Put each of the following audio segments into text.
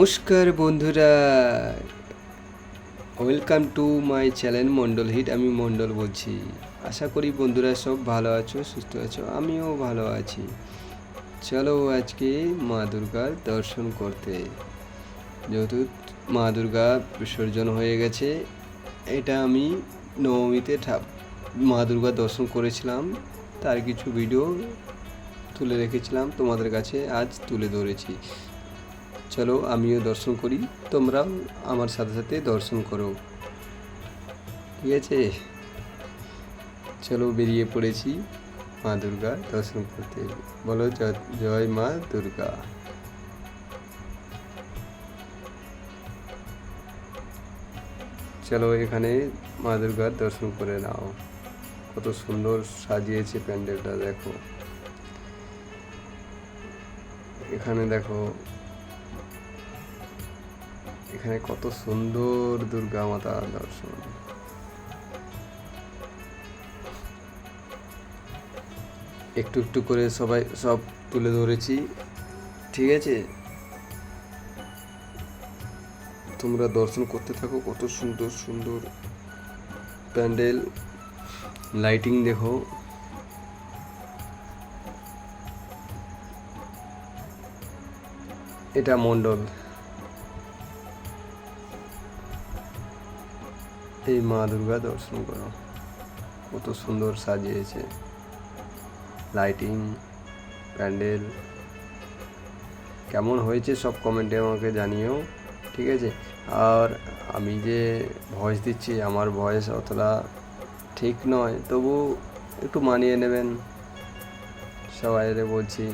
নমস্কার বন্ধুরা। Welcome to my channel Mondal hit আমি মণ্ডল বলছি। আশা করি বন্ধুরা সব ভালো আছো, সুস্থ আছো, আমিও ভালো আছি। চলো আজকে মা দুর্গার দর্শন করতে। যেহেতু মা দুর্গা বিসর্জন হয়ে গেছে, এটা আমি নবমীতে মা দুর্গা দর্শন করেছিলাম। তার কিছু ভিডিও তুলে রেখেছিলাম তোমাদের কাছে, আজ তুলে ধরেছি। চলো আমিও দর্শন করি, তোমরাও আমার সাথে সাথে দর্শন করো। ঠিক আছে? চলো বেরিয়ে পড়েছি মা দুর্গা দর্শন করতে। বলো জয় মা দুর্গা। চলো এখানে মা দুর্গার দর্শন করে নাও। কত সুন্দর সাজিয়েছে প্যান্ডেলটা, দেখো। এখানে দেখো এখানে কত সুন্দর দুর্গা মাতা দর্শন। একটু একটু করে সবাই সব তুলে ধরেছি। ঠিক আছে? তোমরা দর্শন করতে থাকো, কত সুন্দর সুন্দর প্যান্ডেল। লাইটিং দেখো। এটা মণ্ডল এই মা দুর্গা দর্শন করো। কত সুন্দর সাজিয়েছে। লাইটিং প্যান্ডেল। কেমন হয়েছে সব কমেন্টে আমাকে জানিও, ঠিক আছে? আর আমি যে ভয়েস দিচ্ছি, আমার ভয়েস অতটা ঠিক নয়, তবু একটু মানিয়ে নেবেন। সবাইরে বলছি।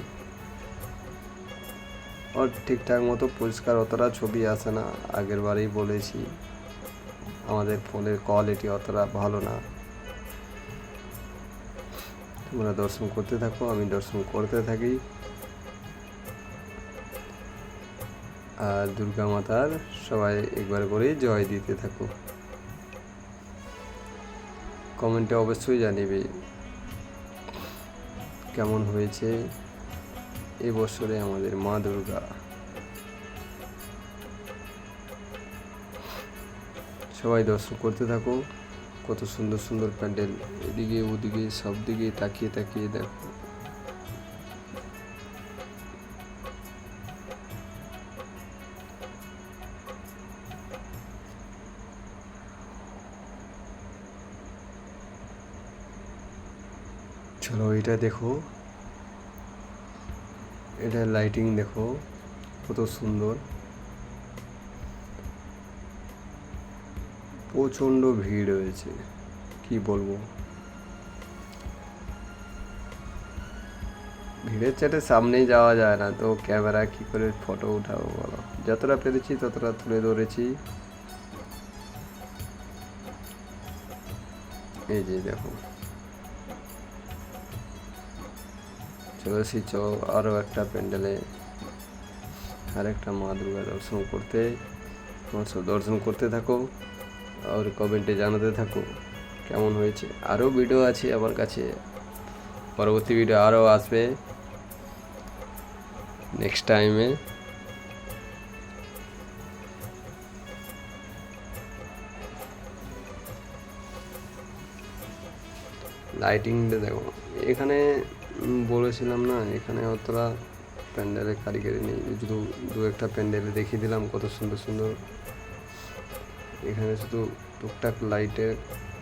ওর ঠিকঠাক মতো পরিষ্কার অতটা ছবি আসে না, আগের বারেই বলেছি। আমাদের ফোনের কোয়ালিটি অতটা ভালো না। তোমরা দর্শন করতে থাকো, আমি দর্শন করতে থাকি। আর দুর্গা মাতার সবাই একবার করে জয় দিতে থাকো। কমেন্টে অবশ্যই জানিবে। কেমন হয়েছে? এবছরে আমাদের মা দুর্গা। সবাই দর্শন করতে থাকো। কত সুন্দর সুন্দর প্যান্ডেল। এদিকে, ওদিকে, সব দিকে তাকিয়ে তাকিয়ে দেখো। চলো, এটা দেখো। এটা লাইটিং দেখো। কত সুন্দর। প্রচণ্ড ভিড় হয়েছে কি বলব? ভিড়ের চাটে সামনেই যাওয়া যায় না, তো ক্যামেরা কি করে ফটো উঠাবো বলো? যতটা পেরেছি ততটা তুলে ধরেছি। এই যে দেখো। চলে এসেছি আরও একটা প্যান্ডেলে। আরেকটা মা দুর্গা দর্শন করতে। দর্শন করতে থাকো। আর কমেন্টে জানাতে থাকো কেমন হয়েছে আরও ভিডিও আছে আমার কাছে পরবর্তী ভিডিও আরও আসবে নেক্সট টাইমে লাইটিংটা দেখো। এখানে বলেছিলাম না, এখানে অতটা প্যান্ডেলে কারিগরি নেই। শুধু দু একটা প্যান্ডেলে দেখিয়ে দিলাম, কত সুন্দর সুন্দর এখানে শুধু টুকটাক লাইটের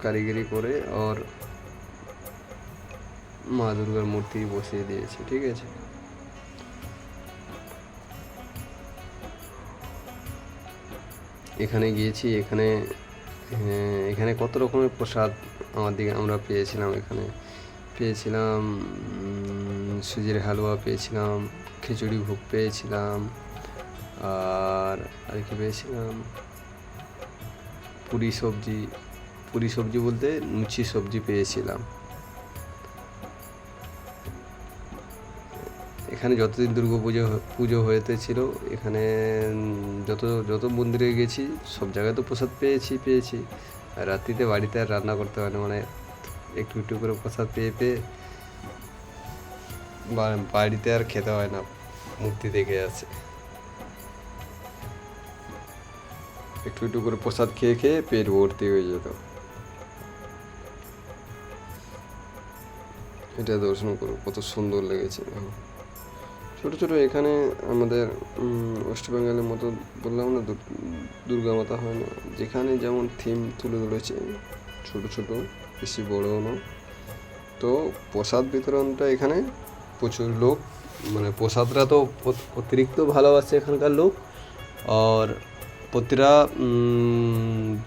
কারিগরি করে আর মা দুর্গার মূর্তি বসিয়ে দিয়েছে ঠিক আছে? এখানে গিয়েছি এখানে হ্যাঁ, এখানে কত রকমের প্রসাদ আমার দিকে আমরা পেয়েছিলাম এখানে। পেয়েছিলাম সুজির হালুয়া পেয়েছিলাম খিচুড়ি ভোগ পেয়েছিলাম আর আর কি পেয়েছিলাম? পুরি সবজি পুরি সবজি বলতে লুচি সবজি পেয়েছিলাম। এখানে যতদিন দুর্গা পুজো পুজো হয়েছিল এখানে যত যত মন্দিরে গেছি, সব জায়গায় তো প্রসাদ পেয়েছি পেয়েছি। আর রাত্রিতে বাড়িতে আর রান্না করতে হয় না মানে একটু একটু করে প্রসাদ পেয়ে পেয়ে বাড়িতে আর খেতে হয় না মূর্তি দেখে আছে একটু একটু করে প্রসাদ খেয়ে খেয়ে পেট ভর্তি হয়ে যেত। এটা দর্শন করো কত সুন্দর লেগেছে। ছোট ছোট এখানে আমাদের ওয়েস্ট বেঙ্গলের মতো বললাম না দুর্গা মাতা হয় না। যেখানে যেমন থিম তুলে ধরেছে, ছোট ছোট, বেশি বড়ও না তো প্রসাদ বিতরণটা এখানে প্রচুর লোক মানে প্রসাদরা তো অতিরিক্ত ভালোবাসে এখানকার লোক। আর প্রতিটা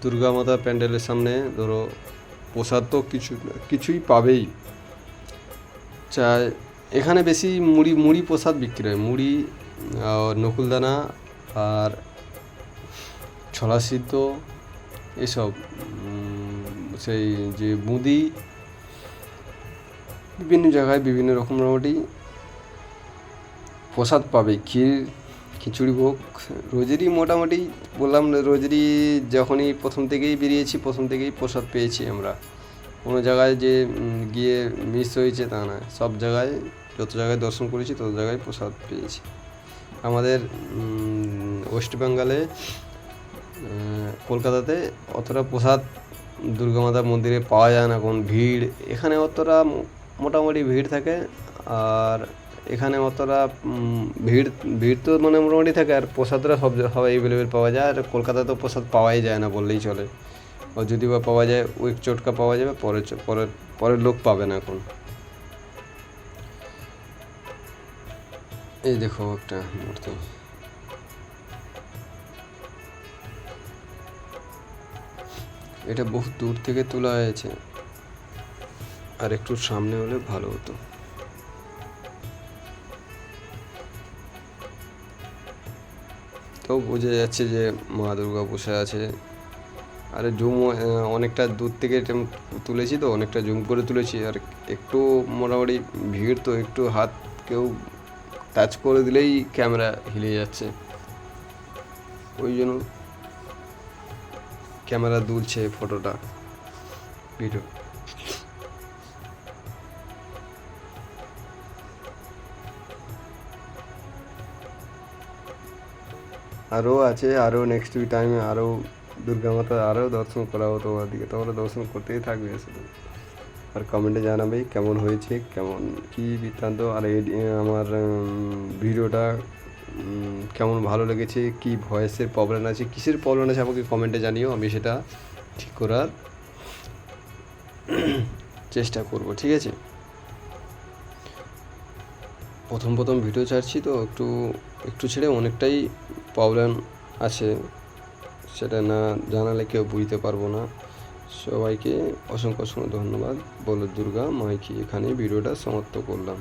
দুর্গা মাতা প্যান্ডেলের সামনে ধরো প্রসাদ তো কিছু, কিছুই পাবেই। চাই, এখানে বেশি মুড়ি মুড়ি প্রসাদ বিক্রি হয়। মুড়ি নকুলদানা আর ছলা সিদ্ধ এসব সেই যে বুঁদি বিভিন্ন জায়গায় বিভিন্ন রকম মোটামুটি প্রসাদ পাবে। ক্ষীর খিচুড়ি ভোগ রোজেরই মোটামুটি বললাম রোজেরই যখনই প্রথম থেকেই বেরিয়েছি, প্রথম থেকেই প্রসাদ পেয়েছি আমরা। কোনো জায়গায় যে গিয়ে মিস হয়েছে তা না। সব জায়গায়, যত জায়গায় দর্শন করেছি, তত জায়গায় প্রসাদ পেয়েছি। আমাদের ওয়েস্ট বেঙ্গলে কলকাতাতে অতটা প্রসাদ দুর্গা মাতার মন্দিরে পাওয়া যায় না, কোন ভিড়। এখানে অতটা মোটামুটি ভিড় থাকে, আর এখানে অতটা ভিড় ভিড় তো মানে মোটামুটি থাকে, আর প্রসাদটা সব সব অ্যাভেলেবেল পাওয়া যায়, আর কলকাতায় তো প্রসাদ পাওয়াই যায় না বললেই চলে। ও যদি বা পাওয়া যায় ওই চটকা পাওয়া যাবে পরে পরের পরের লোক পাবে না এখন। এই দেখো একটা মূর্তি। এটা বহু দূর থেকে তোলা হয়েছে। আর একটু সামনে হলে ভালো হতো। তো বোঝা যাচ্ছে যে মা দুর্গা বসে আছে। আরে জুম অনেকটা দূর থেকে তুলেছি তো, অনেকটা জুম করে তুলেছি। আর একটু মোটামুটি ভিড় তো, একটু হাত কেউ টাচ করে দিলেই ক্যামেরা হিলে যাচ্ছে। ওই জন্য ক্যামেরা দুলছে ফটোটা ভিডিও আরও আছে, আরও নেক্সট উইক টাইমে আরও দুর্গা মাতা আরও দর্শন করাবো তোমার দিকে, তোমরা দর্শন করতেই থাকবে শুধু আর কমেন্টে জানাবেই কেমন হয়েছে, কেমন কি বৃত্তান্ত, আর আমার ভিডিওটা কেমন ভালো লেগেছে, কি ভয়েসের প্রবলেম আছে, কিসের প্রবলেম আছে আমাকে কমেন্টে জানিও, আমি সেটা ঠিক করার চেষ্টা করব, ঠিক আছে? প্রথম প্রথম ভিডিও ছাড়ছি তো, একটু একটু ছেড়ে অনেকটাই প্রবলেম আছে, সেটা না জানালে কেউ বুঝতে পারব না। সবাইকে অসংখ্য অসংখ্য ধন্যবাদ। বলে দুর্গা, মাইকি এখানে ভিডিওটা সমাপ্ত করলাম।